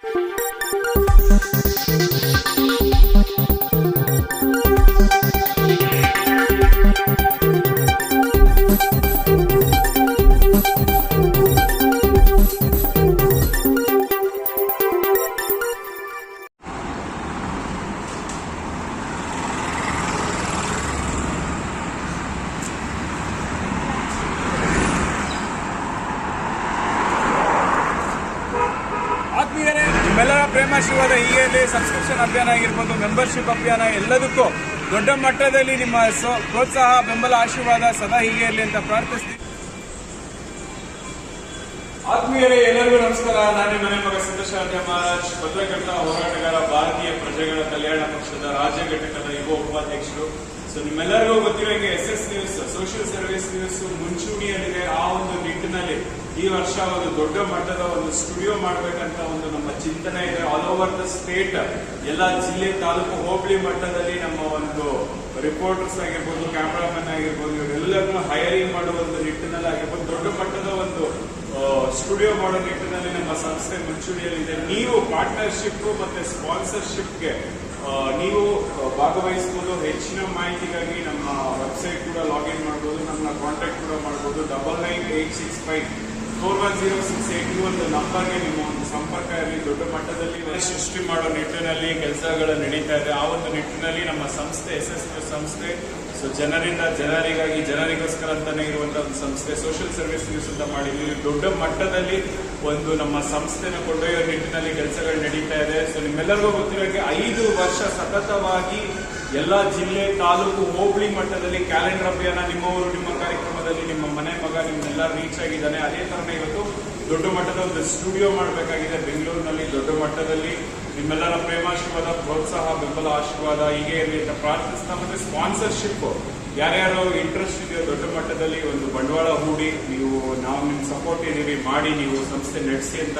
Thank you. ನಿಮ್ಮೆಲ್ಲರ ಪ್ರೇಮಾಶೀರ್ವಾದ ಹೀಗೆ subscription ಅಭಿಯಾನ ಆಗಿರ್ಬೋದು ಮೆಂಬರ್ಶಿಪ್ ಅಭಿಯಾನ ಎಲ್ಲದಕ್ಕೂ ದೊಡ್ಡ ಮಟ್ಟದಲ್ಲಿ ನಿಮ್ಮ ಪ್ರೋತ್ಸಾಹ, ಬೆಂಬಲ, ಆಶೀರ್ವಾದ ಸದಾ ಹೀಗೆ ಇರಲಿ ಅಂತ ಪ್ರಾರ್ಥಿಸ್ತೀನಿ. ಆತ್ಮೀಯರೇ, ಎಲ್ಲರಿಗೂ ನಮಸ್ಕಾರ. ನಾನು ಮನೆ ಮಗ ಸಿದ್ದಶಾಂತ ಮಹಾರಾಜ್. ಪತ್ರಕರ್ತ ಹೋರಾಟಗಾರ ಭಾರತೀಯ ಪ್ರಜೆಗಳ ಕಲ್ಯಾಣ ಪಕ್ಷದ ರಾಜ್ಯ ಘಟಕದ ಯುವ ಉಪಾಧ್ಯಕ್ಷರು. ಸೊ ನಿಮ್ಮೆಲ್ಲರಿಗೂ ಗೊತ್ತಿರೋ S S news social service news ಮುಂಚೂಣಿಯಲ್ಲಿದೆ ಆ ಒಂದು ನಿಟ್ಟಿನಲ್ಲಿ ಈ ವರ್ಷ ಒಂದು ದೊಡ್ಡ ಮಟ್ಟದ ಒಂದು ಸ್ಟುಡಿಯೋ ಮಾಡಬೇಕಂತ ಒಂದು ನಮ್ಮ ಚಿಂತನೆ ಇದೆ. ಆಲ್ ಓವರ್ ದ ಸ್ಟೇಟ್ ಎಲ್ಲ ಜಿಲ್ಲೆ, ತಾಲೂಕು, ಹೋಬಳಿ ಮಟ್ಟದಲ್ಲಿ ನಮ್ಮ ಒಂದು ರಿಪೋರ್ಟರ್ಸ್ ಆಗಿರ್ಬೋದು ಕ್ಯಾಮ್ರಾಮನ್ ಆಗಿರ್ಬೋದು, ಇವರೆಲ್ಲರನ್ನು ಹೈರಿಂಗ್ ಮಾಡುವ ಒಂದು ನಿಟ್ಟಿನಲ್ಲಿ ಆಗಿರ್ಬೋದು, ದೊಡ್ಡ ಮಟ್ಟದ ಒಂದು ಸ್ಟುಡಿಯೋ ಮಾಡೋ ನಿಟ್ಟಿನಲ್ಲಿ ನಮ್ಮ ಸಂಸ್ಥೆ ಮುಂಚೂಣಿಯಲ್ಲಿದೆ ನೀವು ಪಾರ್ಟ್ನರ್ಶಿಪ್ ಮತ್ತೆ ಸ್ಪಾನ್ಸರ್ಶಿಪ್ಗೆ ನೀವು ಭಾಗವಹಿಸಬಹುದು ಹೆಚ್ಚಿನ ಮಾಹಿತಿಗಾಗಿ ನಮ್ಮ ವೆಬ್ಸೈಟ್ ಕೂಡ ಲಾಗಿನ್ ಮಾಡಬಹುದು ನಮ್ಮ ಕಾಂಟ್ಯಾಕ್ಟ್ ಕೂಡ ಮಾಡಬಹುದು double nine eight six five four one zero six eight ಒಂದು ನಂಬರ್ಗೆ ನಿಮ್ಮ ಒಂದು ಸಂಪರ್ಕ ಇರಲಿ. ದೊಡ್ಡ ಮಟ್ಟದಲ್ಲಿ ಸೃಷ್ಟಿ ಮಾಡೋ ನಿಟ್ಟಿನಲ್ಲಿ ಕೆಲಸಗಳು ನಡೀತಾ ಇದೆ. ಆ ಒಂದು ನಿಟ್ಟಿನಲ್ಲಿ ನಮ್ಮ ಸಂಸ್ಥೆ, ಎಸ್ ಎಸ್ ಸಂಸ್ಥೆ, ಸೊ ಜನರಿಂದ ಜನರಿಗಾಗಿ, ಜನರಿಗೋಸ್ಕರ ಅಂತಾನೆ ಇರುವಂತಹ ಒಂದು ಸಂಸ್ಥೆ ಸೋಷಿಯಲ್ ಸರ್ವಿಸ್ ನ್ಯೂಸ್ ಅಂತ ಮಾಡಿದ್ವಿ. ದೊಡ್ಡ ಮಟ್ಟದಲ್ಲಿ ಒಂದು ನಮ್ಮ ಸಂಸ್ಥೆನ ಕೊಂಡೊಯ್ಯೋ ನಿಟ್ಟಿನಲ್ಲಿ ಕೆಲಸಗಳು ನಡೀತಾ ಇದೆ. ಸೊ ನಿಮ್ಮೆಲ್ಲರಿಗೂ ಹಾಗೆ ಐದು ವರ್ಷ ಸತತವಾಗಿ ಎಲ್ಲ ಜಿಲ್ಲೆ ತಾಲೂಕು ಹೋಬಳಿ ಮಟ್ಟದಲ್ಲಿ ಕ್ಯಾಲೆಂಡರ್ ಅಭಿಯಾನ ನಿಮ್ಮವರು ನಿಮ್ಮ ಕಾರ್ಯಕ್ರಮದಲ್ಲಿ ನಿಮ್ಮ ಮನೆ ಮಗ ನಿಮ್ಮೆಲ್ಲ ರೀಚ್ ಆಗಿದ್ದಾನೆ. ಅದೇ ತರನೇ ಇವತ್ತು ದೊಡ್ಡ ಮಟ್ಟದ ಒಂದು ಸ್ಟುಡಿಯೋ ಮಾಡಬೇಕಾಗಿದೆ. ಬೆಂಗಳೂರಿನಲ್ಲಿ ದೊಡ್ಡ ಮಟ್ಟದಲ್ಲಿ ನಿಮ್ಮೆಲ್ಲರ ಪ್ರೇಮಾಶೀರ್ವಾದ ಪ್ರೋತ್ಸಾಹ, ಬೆಂಬಲ, ಆಶೀರ್ವಾದ ಹೀಗೆ ಇರಲಿ ಅಂತ ಪ್ರಾರ್ಥಿಸ್ತಾ ಮತ್ತೆ ಸ್ಪಾನ್ಸರ್ಶಿಪ್ ಯಾರ್ಯಾರು ಇಂಟ್ರೆಸ್ಟ್ ಇದೆಯೋ ದೊಡ್ಡ ಮಟ್ಟದಲ್ಲಿ ಒಂದು ಬಂಡವಾಳ ಹೂಡಿ ನೀವು ನಾವು ನಿಮ್ಮ ಸಪೋರ್ಟ್ ಇದ್ದೀವಿ ಮಾಡಿ ನೀವು ಸಂಸ್ಥೆ ನಡೆಸಿ ಅಂತ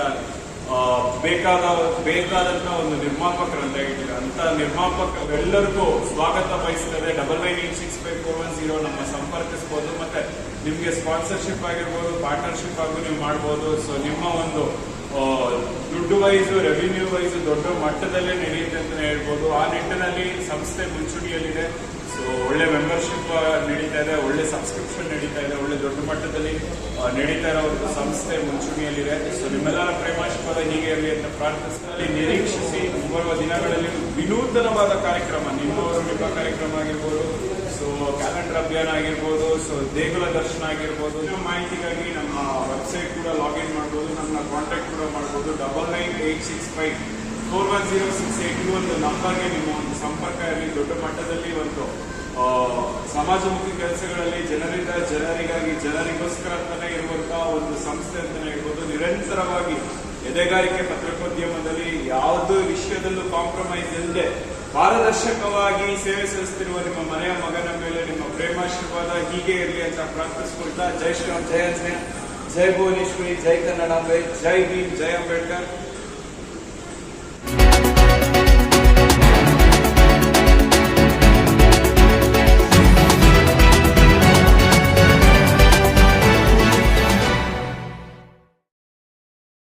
ಬೇಕಾದ, ಬೇಕಾದಂತ ಒಂದು ನಿರ್ಮಾಪಕರು ಅಂತ ಹೇಳ್ತೀವಿ ಅಂತ ನಿರ್ಮಾಪಕರೆಲ್ಲರಿಗೂ ಸ್ವಾಗತ ಬಯಸ್ತದೆ. Double nine eight six five four one zero ನಮ್ಮ ಸಂಪರ್ಕಿಸಬಹುದು ಮತ್ತೆ ನಿಮ್ಗೆ ಸ್ಪಾನ್ಸರ್ಶಿಪ್ ಆಗಿರ್ಬೋದು ಪಾರ್ಟ್ನರ್ಶಿಪ್ ಆಗು ನೀವು ಮಾಡ್ಬೋದು. ಸೊ ನಿಮ್ಮ ಒಂದು ದುಡ್ಡು ವೈಸು ರೆವಿನ್ಯೂ ವೈಸ್ ದೊಡ್ಡ ಮಟ್ಟದಲ್ಲೇ ನಡೆಯುತ್ತೆ ಅಂತ ಹೇಳ್ಬೋದು. ಆ ನಿಟ್ಟಿನಲ್ಲಿ ಸಂಸ್ಥೆ ಮುಂಚೂಣಿಯಲ್ಲಿದೆ. ಸೊ ಒಳ್ಳೆ ಮೆಂಬರ್ಶಿಪ್ ನಡೀತಾ ಇದೆ, ಒಳ್ಳೆ ಸಬ್ಸ್ಕ್ರಿಪ್ಷನ್ ನಡೀತಾ ಇದೆ, ಒಳ್ಳೆ ದೊಡ್ಡ ಮಟ್ಟದಲ್ಲಿ ನಡೀತಾ ಇರೋ ಒಂದು ಸಂಸ್ಥೆ ಮುಂಚೂಣಿಯಲ್ಲಿದೆ. ಸೊ ನಿಮ್ಮೆಲ್ಲರ ಪ್ರೇಮಾಶೀರ್ವಾದ ಹೀಗೆ ಇರಲಿ ಅಂತ ಪ್ರಾರ್ಥಿಸ್ತಾ ಇಲ್ಲಿ ನಿರೀಕ್ಷಿಸಿ, ಮುಂಬರುವ ದಿನಗಳಲ್ಲಿ ವಿನೂತನವಾದ ಕಾರ್ಯಕ್ರಮ, ನಿಮ್ಮವರು ನಿಮ್ಮ ಕಾರ್ಯಕ್ರಮ ಆಗಿರ್ಬೋದು ಸೊ ಕ್ಯಾಲೆಂಡರ್ ಅಭಿಯಾನ ಆಗಿರ್ಬೋದು ಸೊ ದೇಗುಲ ದರ್ಶನ ಆಗಿರ್ಬೋದು, ನಿಮ್ಮ ಮಾಹಿತಿಗಾಗಿ ನಮ್ಮ ವೆಬ್ಸೈಟ್ ಕೂಡ ಲಾಗಿನ್ ಮಾಡ್ಬೋದು, ನಮ್ಮ ಕಾಂಟ್ಯಾಕ್ಟ್ ಕೂಡ ಮಾಡ್ಬೋದು double nine eight six five four one zero six eight ಈ ಒಂದು ನಂಬರ್ಗೆ ನಿಮ್ಮ ಒಂದು ಸಂಪರ್ಕ ಇರಲಿ. ದೊಡ್ಡ ಮಟ್ಟದಲ್ಲಿ ಒಂದು ಸಮಾಜಮುಖಿ ಕೆಲಸಗಳಲ್ಲಿ ಜನರಿಂದ ಜನರಿಗಾಗಿ, ಜನರಿಗೋಸ್ಕರ ಅಂತಲೇ ಇರುವಂತಹ ಒಂದು ಸಂಸ್ಥೆ ಅಂತಲೇ ಹೇಳ್ಬೋದು. ನಿರಂತರವಾಗಿ ಎದೆಗಾರಿಕೆ ಪತ್ರಿಕೋದ್ಯಮದಲ್ಲಿ ಯಾವುದೇ ವಿಷಯದಲ್ಲೂ ಕಾಂಪ್ರಮೈಸ್ ಇಲ್ಲದೆ ಪಾರದರ್ಶಕವಾಗಿ ಸೇವೆ ಸಲ್ಲಿಸುತ್ತಿರುವ ನಿಮ್ಮ ಮನೆಯ ಮಗನ ಮೇಲೆ ನಿಮ್ಮ ಪ್ರೇಮಾಶೀರ್ವಾದ ಹೀಗೆ ಇರಲಿ ಅಂತ ಪ್ರಾರ್ಥಿಸ್ಕೊಳ್ತಾ, ಜೈ ಶ್ರೀರಾಮ್, ಜೈ ಜಯ ಜೈ ಭುವನೇಶ್ವರಿ, ಜೈ ಕನ್ನಡಾಂಬೆ ಜೈ ಭೀಮ್, ಜೈ ಅಂಬೇಡ್ಕರ್.